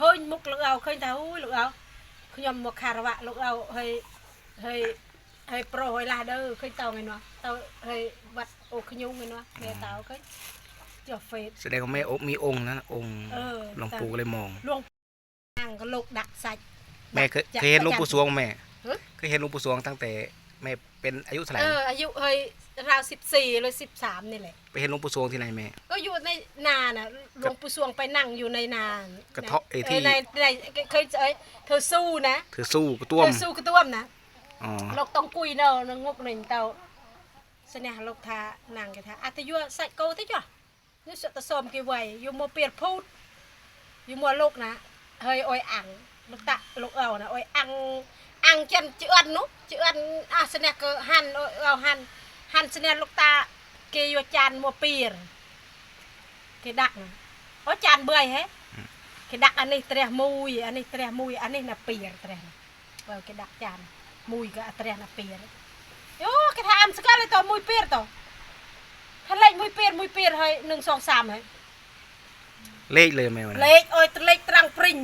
ឃើញមុខលោកអោឃើញថាអូយលោកអោខ្ញុំមកខារវៈលោកអោហើយហើយហើយប្រុសហើយឡាស់ដើឃើញតោថ្ងៃនោះតោហើយបាត់អូខ្ញុំថ្ងៃនោះគេតោឃើញចុះហ្វេត แสดงว่าแม่มีองค์นะองค์ เออ หลวงปู่ก็เลยมอง หลวงอ่างก็ลูกดักសាច់ แม่เคย ចា เคยเห็นหลวงปู่สวงแม่ ฮะ เคยเห็นหลวงปู่สวงตั้งแต่ แม่เป็นอายุเท่าไหร่เอออายุเฮ้ยราวสิบสี่หรือสิบสามนี่แหละ ไปเห็นหลวงปู่สวงที่ไหนแม่ ก็อยู่ในนาน่ะหลวงปู่สวงไปนั่งอยู่ในนากระเทาะไอ้ที่ ในในเคยเอเธอสู้นะเธอสู้กระตุ้มเธอสู้กระตุ้มนะเราต้องกุยเนาะนงกหนึ่งเตาเสนะลกทานางกระทาอัตยัวใส่โกทะยัะนี่สตสมกี่ไวอยู่มัวเปียดพูดอยู่มัวโลกนะเฮ้ยโอยอังลูกตะลูกเอานะโอยอัง angkian ciuan nu ciuan asne ke han au han han sne luk ta ke yo chan mo pir ke dak o chan bươi he ke dak ani treh mui ani treh mui ani na pir treh បើគេដាក់ចានមួយក៏អត្រះណាពីរយោគេថាអមស្គាល់ទៅមួយពីរទៅថាលេខមួយពីរមួយពីរហើយនឹងសងសាមហើយលេខលើមែនលេខអើយលេខត្រង់ព្រិញ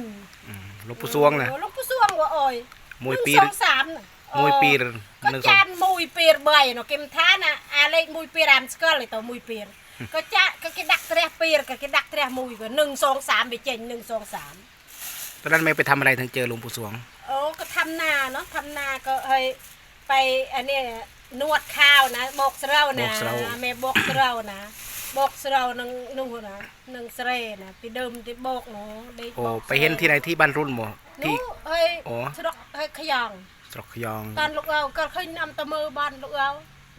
លោកពូសួងណាលោកពូសួងអូយ មួយពី 1 រ 2 3ណា មួយពីរ ក៏ หนึ่งสอ ចា ง នមួយពៀរ3នោះគេមិនថាណាអាលេខមួយពៀរអានស្គាល់ទៅមួយពៀរក៏ចាក៏គេដាក់ត្រះពៀរក៏គេដាក់ត្រះមួយក៏1 2 3វាចេញ1 2 3 ตอนนั้นแม่ไปทำอะไรถึงเจอหลวงปู่สวง អូក៏ทำนาเนาะทำนาก็เฮ้ยไปอันเนี้ยนวดข้าวนะบกเสรานะ บกเสรา แม่บกเสรานะ บกเสรานังนู่นนะนังเสรนะไปเดิมที่บกเนาะได้โอ้บกไปเห็นที่ไหนที่บ้านรุ่นบ่ที่ นู้เฮ้ยโอ้สรกเฮ้ยขยองสระขยองตอนลูกเอาก็เคยนำตะมือบ้านลูกเอา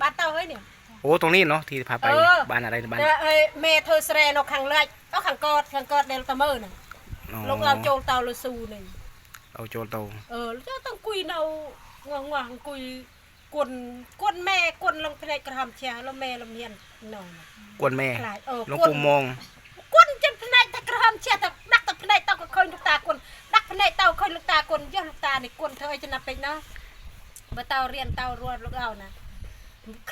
บ้านเต้าเฮ้ยเนี่ย โอ้ตรงนี้เนาะที่พาไปเออ บ้านอะไรบ้านแต่เฮ้ยแม่เธอเสรนเอาขังเล็กเอาขังกอดขังกอดเดลตะมือน่ะอ๋อลูกเอาโจลเตาลูซูนี่ เอาโจรโตเออแล้วต้องคุยเรางวงงคุย กวนกวนแม่กวนลงเพลงกระทำเชียแล้วแม่ลำเมียนนอนกวนแม่คลายเออหลวงกวนปู่มองกวนจนเพลงตะกระทำเชียแต่ดักตะเพลงเต้าก็เคยลูกตากวนดักเพลงเต้าเคยลูกตากวนย่อลูกตานี่กวนเธอจะนับไปเนาะบ่เต้าเรียนเต้ารวดลูกเอานะ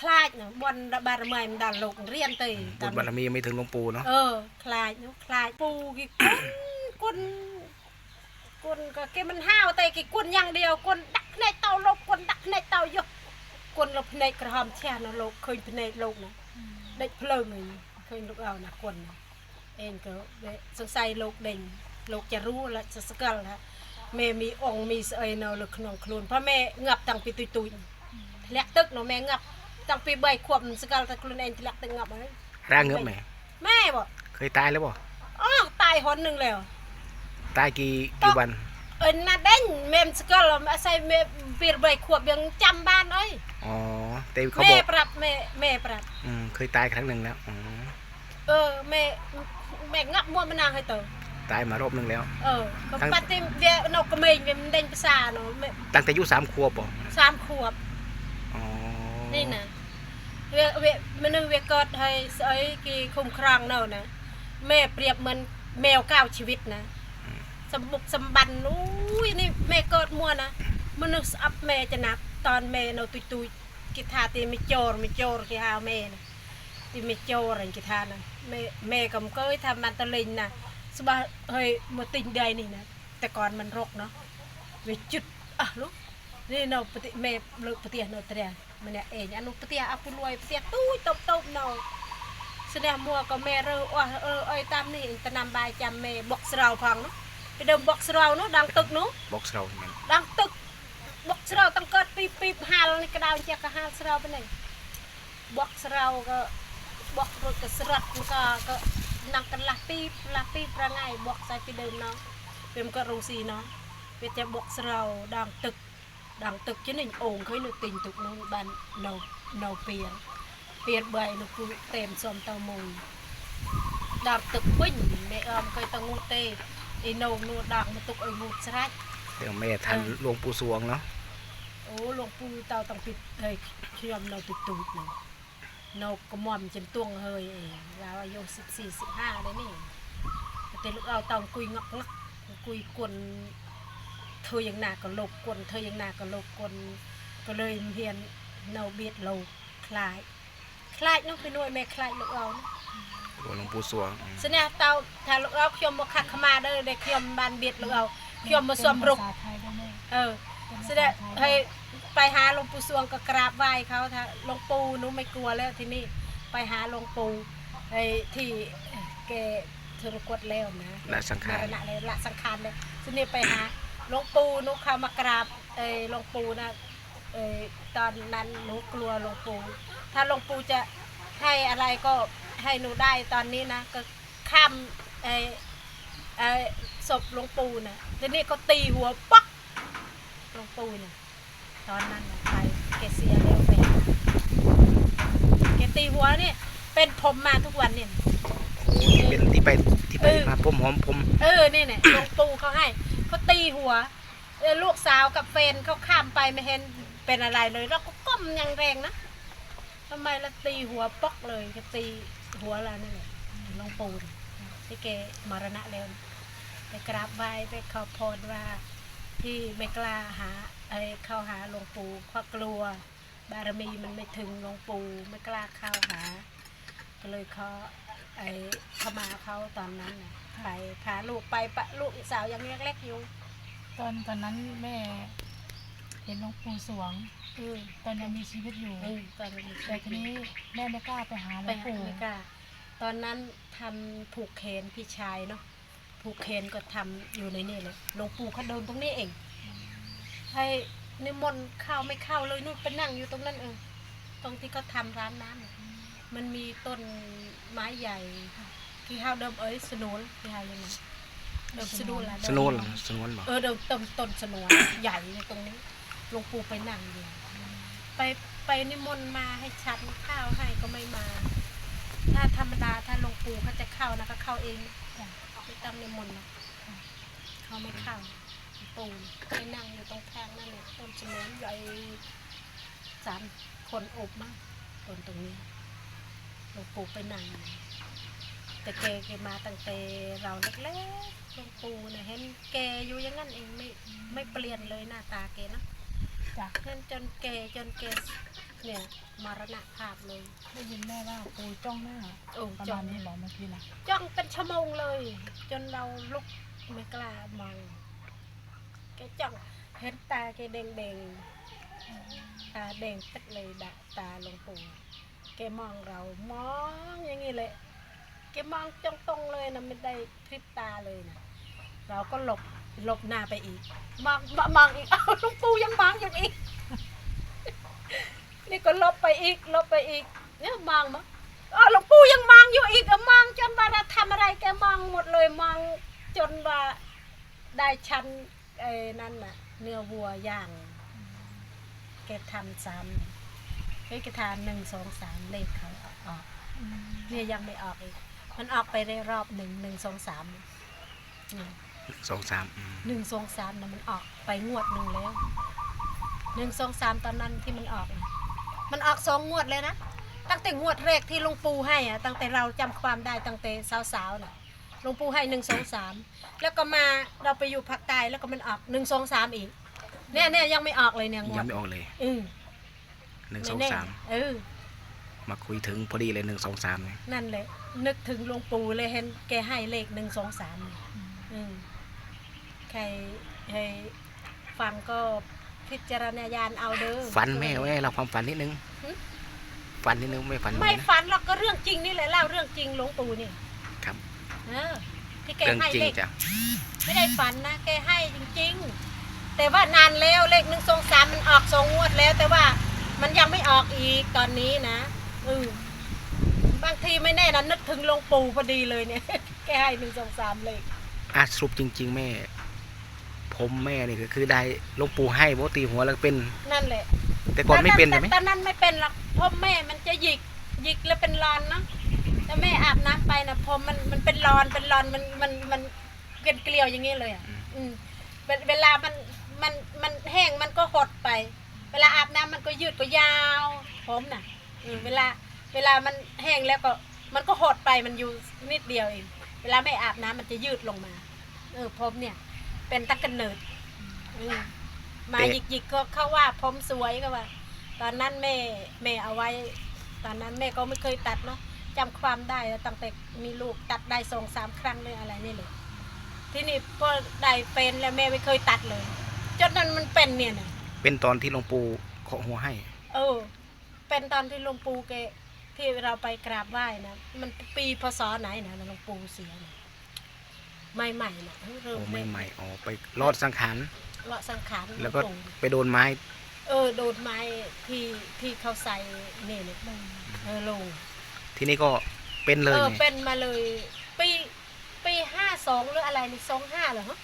คลายนะบนบารมีมันดันลูกเรียนตีบุญบารมีไม่ถึงหลวงปู่เนาะเออคลายเนาะคลายปูกี่กวนกวนก็แกมันห้าวแต่กี่กวนอย่างเดียวกวนดักในเตาโลกกวนดักในเตายก กวนเราพเนกระหำแช่นะโลกเคยพเนกโลกนะเด็กเพลิงเลยเคยลูกเอานะกวนนะเองก็สงสัยโลกเด่งโลกจะรู้และจะสกัลละแม่มีองค์มีเสยเนาะลึกขนองคลุนเพราะแม่งับตั้งปีตุยตุยทะเลตึกเนาะแม่งับตั้งปีใบขวบสกัลตะคลุนเองทะเลตึกงับเลยร่างเงือบแม่แม่บอกเคยตายแล้วบ่อ๋อตายหนหนึ่งแล้วตายกี่กี่วันเอ็นน่าเด้งเมมสกอลมาใส่เมเปียร์ใบขวบยังจำบ้านเอ้ย อ๋อแต่เขาแม่บอกปรับแม่แม่ปรับ อืมเคยตายครั้งหนึ่งแล้วอ๋อเออแม่แม่งับมัวมานางให้เตอตายมารอบหนึ่งแล้ว เออก็ทั้งปัดที่เวียนกกระเมงเวียมันเด้งภาษาเนาะแม่ตั้งแต่อายุสามขวบบ่สามขวบอ๋อนี่นะเวียเวียมันนึงเวียเกิดให้เอ้ยกี่คุ้มครองเนาะนะแม่เปรียบเหมือนแมวเก้าชีวิตนะสมบุกสมบันอุ้ยนี่แม่เกิดมัวนะมันนึกอับแม่จะนับ តនមេនៅទុយទុយគេថាទីមជោរមជោរគេហៅមេណាទីមជោរគេថាណាមេមេកំកើយថាបានទៅលេងណាស្បះហើយមកទិញដីនេះណាតែគាត់មិនរកណោះវាជិតអស់លោកនេះនៅប្រទេសមេលើកប្រទេសនៅត្រាម្នាក់ឯងអានោះប្រទេសអពុលួយប្រទេសទូចតបតបនៅស្នះមួក៏មេរើអស់អើអីតាមនេះតំណាំបាយចាំមេបុកស្រោផងនោះពីដើមបុកស្រោនោះដល់ទឹកនោះបុកស្រោហ្នឹងដល់ទឹក ស្រោតាំងកើតពីពីហាលនេះក្តៅជាកាហាលស្រោប៉ុណ្ណេះបកស្រោក៏បករួចក៏ស្រិតក៏ក៏ណាំកន្លះពីកន្លះពីប្រងៃបកខ្សែពីដើមណោះពេលមកគាត់រងស៊ីណោះវាតែបកស្រោដងទឹកដងទឹកជានេះអូងឃើញនៅទិញទុកនោះបាននៅនៅពៀនពៀនបីនោះគូតែមសុំទៅមួយដល់ទឹកវិញមេអមឃើញទៅងូតទេអ៊ីណូនោះដល់មកទុកឲ្យងូតស្រាច់តែមេថាលោកពូសួងណោះ โอ้หลวงปู่เตาต้องปิดเฮ้ยเชื่อมเราติดตูดเลยเรากระมอมจนตวงเฮยเองเราอายุสิบสี่สิบห้าเลยนี่แต่ลูกเราต้องคุยงักงักคุยกวนเธออย่างหนักก็ลบกวนเธออย่างหนักก็ลบกวนก็เลยเพียนเราเบียดเราคลาย คลายน้องไปนวยแม่คลายลูกเราหลวงปู่สวงเสเนี่เตาถ้าลูกเราเขียมบ่ขัดขมาเด้อได้เขียมบานเบียดลูกเราเขียมมาสวมรุกเออ สดให้ไปหาหลวงปู่สวงก็กราบไหว้เขาท่าหลวงปู่หนูไม่กลัวแล้วที่นี่ไปหาหลวงปู่ไอ้ที่เกทรกดแล้วนะละสังขารละเลยละสังขารเลยทีนี่ไปหาหลวงปู่หนูเขามากราบไอ้หลวงปู่นะไอ้ตอนนั้นหนูกลัวหลวงปู่ถ้าหลวงปู่จะให้อะไรก็ให้หนูได้ตอนนี้นะ ก็ข้ามไอ้ไอ้ศพหลวงปู่นะทีนี้ก็ตีหัวปัก หลวงปู่นะตอนนั้นนะไปแกเสียแล้วไปหาแกตีหัวเนี่ยเป็นผมมาทุกวันเนี่ยโอ้นี่เป็นที่ไปที่ไปเออมาผมหอมผม เออนี่เนี่ยหลวงปู่เขาให้เขาตีหัวเออลูกสาวกับแฟนเขาข้ามไปไม่เห็นเป็นอะไรเลยเราก็ก้มอยังแรงนะทำไมเราตีหัวปอกเลยก็ตีหัวเรานี่แหละหลวงปู่น่ะที่แกมรณะแล้วนะไปกราบไหว้ไปขอพรว่า ที่ไม่กล้าหาไอ้เข้าหาหลวงปู่เพราะกลัว บารมีมันไม่ถึงหลวงปู่ไม่กล้าเข้าหา ก็เลยเขาไอ้เขามาเขาตอนนั้นน่ะไปพาลูกไปปะลูกสาวยังเล็กๆอยู่ตอนตอนนั้นแม่ เห็นหลวงปู่สวง อืมตอนยังมีชีวิตอยู่ อืมตอนนี้แต่ทีนี้แม่ไม่กล้าไปหาหลไปวงหาปู่ไม่กล้าตอนนั้นทำผูกเคนพี่ชายเนาะ ผูกเคนก็ทำอยู่ในนี่เลยหลวงปู่เขาเดินตรงนี้เอง ให้นิมนต์เข้าไม่เข้าเลยนู่นไปนั่งอยู่ตรงนั้นเออตรงที่เขาทำร้านน้ำน่ะมันมีต้นไม้ใหญ่ที่เฮาเดิมเอ้ยสนุนที่เฮายังไงเดิมสนุนละสนุนเหรอสนุนบอกเออเดิมต้นต้นสนุนใหญ่ในตรงนี้หลวงปู่ไปนั่งอยู่ไปไปนิมนต์มาให้ฉันข้าวให้ก็ไม่มา ถ้าธรรมดาถ้าหลวงปู่เขาจะเข้านะก็เข้าเอง ไม่ต้องนิมนต์นะเขาไม่เข้าวงปู่ไปนั่งอยู่ตรงแพงนั่นแหละต้นสนุนใหญ่สามคนอบมากต้นตรงนี้หลวงปู่ไปนั่งแต่แกแกมาตั้งแต่เราเล็กๆหลวงปู่เนี่ยเห็นแกอยู่อย่างนั้นเองไม่ไม่เปลี่ยนเลยหน้าตาแกนะจ้ะนั่นจนแกจนแก เนี่ยมรณภาพเลยได้ยินแม่ว่าปู่จ้องหน้าโอ้ประจ้อมางณนี้บอกเมื่อกี้นะจ้องเป็นชั่วโมงเลย จนเราลุกไม่กล้ามองแกจ้องเห็นตาแกแดงแดงๆตาแดงเป็ดเลยดะตาหลวงปู่แกมองเรามองอย่างนี้เลยแกมองจ้องตรงเลยนะไม่ได้พริบตาเลยนะเราก็หลบหลบหน้าไปอีกมองมองมองอีกเอาหลวงปู่ยังมองอยู่อีก นี่ก็ลบไปอีกลบไปอีก เนี่ยมองมั้งอ๋อหลวงปู่ยังมองอยู่อีกอะมองจนว่าเราทำอะไรแกมองหมดเลยมองจนว่าได้ชั้นไอ้นั่นน่ะ เนื้อวัวย่างแกทำซ้ำเฮ้ยแกทานหนึ่งสองสามเลขเขาออกเนี่ยยังไม่ออกอีกมันออกไปได้รอบหนึ่งหนึ่งสองสามอืมสองสามอืมหนึ่งสองสามนะมันออกไปงวดหนึ่งแล้วหนึ่งสองสามตอนนั้นที่มันออกนะ มันออกสองงวดเลยนะ ตั้งแต่งวดแรกที่หลวงปู่ให้อะตั้งแต่เราจำความได้ตั้งแต่สาวๆน่ะหลวงปู่ให้หนึ่งสองสามแล้วก็มาเราไปอยู่ภาคใต้แล้วก็มันออกหนึ่งสองสามอีกเนี่ยเนี่ยยังไม่ออกเลยเนี่ยงวยัดงไม่ออกเลยอืมหนึ่งสองไแน่สามเออ มาคุยถึงพอดีเลยหนึ่งสองสามเนี่ยนั่นเลยนึกถึงหลวงปู่เลยเห็นแกให้เลขหนึ่งสองสามอืมใครให้ฟังก็ พิจารณญาณเอาเด้อ ฝันแม่ไว้ให้เราความฝันนิดนึงหึ ฝันนิดนึงไม่ฝันไม่นะ ฝันหรอกก็เรื่องจริงนี่แหละเล่าเรื่องจริงหลวงปู่นี่ครับ เออที่แกเรื่องให้จริงเลขจ้ะไม่ได้ฝันนะแกให้จริง ๆ แต่ว่านานแล้วเลขหนึ่งสองสามมันออกสองงวดแล้ว แต่ว่ามันยังไม่ออกอีกตอนนี้นะอือบางทีไม่แน่นะนึกถึงหลวงปู่พอดีเลยเนี่ย แกให้หนึ่งสองสามเลขอะสรุปจริง ๆ แม่ ผมแม่นี่ก็คือได้หลวงปู่ให้ปกติหัวแล้วเป็น นั่นแหละแต่ก่อนไม่เป็นใช่ไหมตอนนั้นไม่เป็นหรอกเพราะแม่มันจะหยิกหยิกแล้วเป็นรอนเนาะแต่แม่อาบน้ำไปนะพอมันมันเป็นรอนเป็นรอนมันมันมันเกลียวเกลียวๆอย่างนี้เลยอะอืมเวเวลามันมันมันแห้งมันก็หดไป เวลาอาบน้ำมันก็ยืดก็ยาวผมน่ะอืมเวลาเวลามันแห้งแล้วก็มันก็หดไปมันอยู่นิดเดียวเอง เวลาไม่อาบน้ำมันจะยืดลงมา เออผมเนี่ย เป็นตักกันเนิดอืมมาหยิกหยิกๆก็เขาว่าผมสวยก็ว่า ตอนนั้นแม่แม่เอาไว้ ตอนนั้นแม่ก็ไม่เคยตัดเนาะจำความได้แล้วตั้งแต่มีลูกตัดได้สองสามครั้งเลยอะไรนี่เลยที่นี่พอได้เป็นแล้วแม่ไม่เคยตัดเลยจนนั้นมันเป็นเนี่ยนะ เป็นตอนที่หลวงปู่เคาะหัวให้ เออ เป็นตอนที่หลวงปู่แกที่เราไปกราบไหว้นะ มันปีพศไหนนะหลวงปู่เสียนะ ใหม่ๆนะเริ่โอ้มไม่ใหม่อ๋อไปรอดสังขารเลาะสังขารแล้วก็หงปู่ไปโดนไม้ เออโดนไม้ที่ที่เขาใส่เนี่ยเนี่ยเออลงทีนี้ก็เป็นเลยเออไงเป็นมาเลย ปีปีห้าสองหรืออะไรนี่สองห้าเหรอฮะ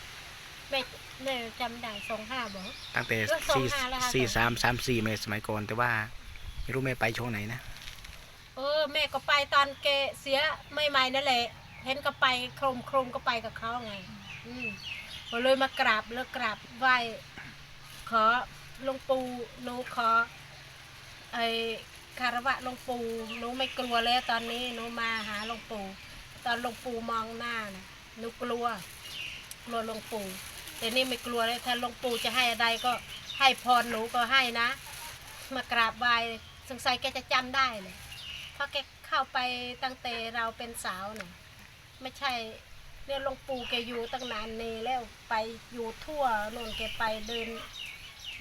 แม่แม่จำได้สองห้าบอก ตั้งแต่เออสองสี่ห้าแล้วค่ะ สี่สามสามสี่เมสมัยก่อนแต่ว่าไม่รู้แม่ไปช่วงไหนนะ เออแม่ก็ไปตอนแกเสียไม่ใหม่ๆนั่นแหละ เห็นก็ไปโครมโครมก็ไปกับเขาไง อืมก็เลยมากราบแล้วกราบไหว้ขอหลวงปู่หนูขอไอคารวะหลวงปู่หนูไม่กลัวแล้วตอนนี้หนูมาหาหลวงปู่ตอนหลวงปู่มองหน้านะหนูกลัวกลัวหลวงปู่แต่นี่ไม่กลัวเลยถ้าหลวงปู่จะให้อะไรก็ให้พรหนูก็ให้นะ มากราบไหว้สงสัยแกจะจำได้เลยเพราะแกเข้าไปตั้งแต่เราเป็นสาวน่ะ ไม่ใช่ เนี่ยหลวงปู่แกอยู่ตั้งนานนี่แล้วไปอยู่ทั่วโน่นแกไปเดิน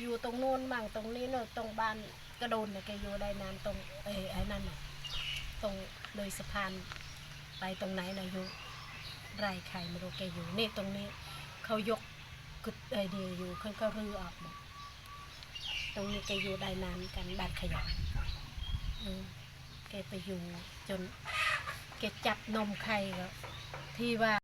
อยู่ตรงนู้นมั่งตรงนี้เนอะตรงบ้านกระโดนเนี่ยแกอยู่ได้นานตรงเอ้ไอ้นั่นน่ะตรงเลยสะพานไปตรงไหนนะอยู่ไรใครไม่รู้แกอยู่นี่ตรงนี้เขายกกึดไอเดียอยู่เขาก็รื้อออกหมดตรงนี้แกอยู่ได้นานกันบ้านขยะแกไปอยู่จน แกจับนมใครก็ที่ว่า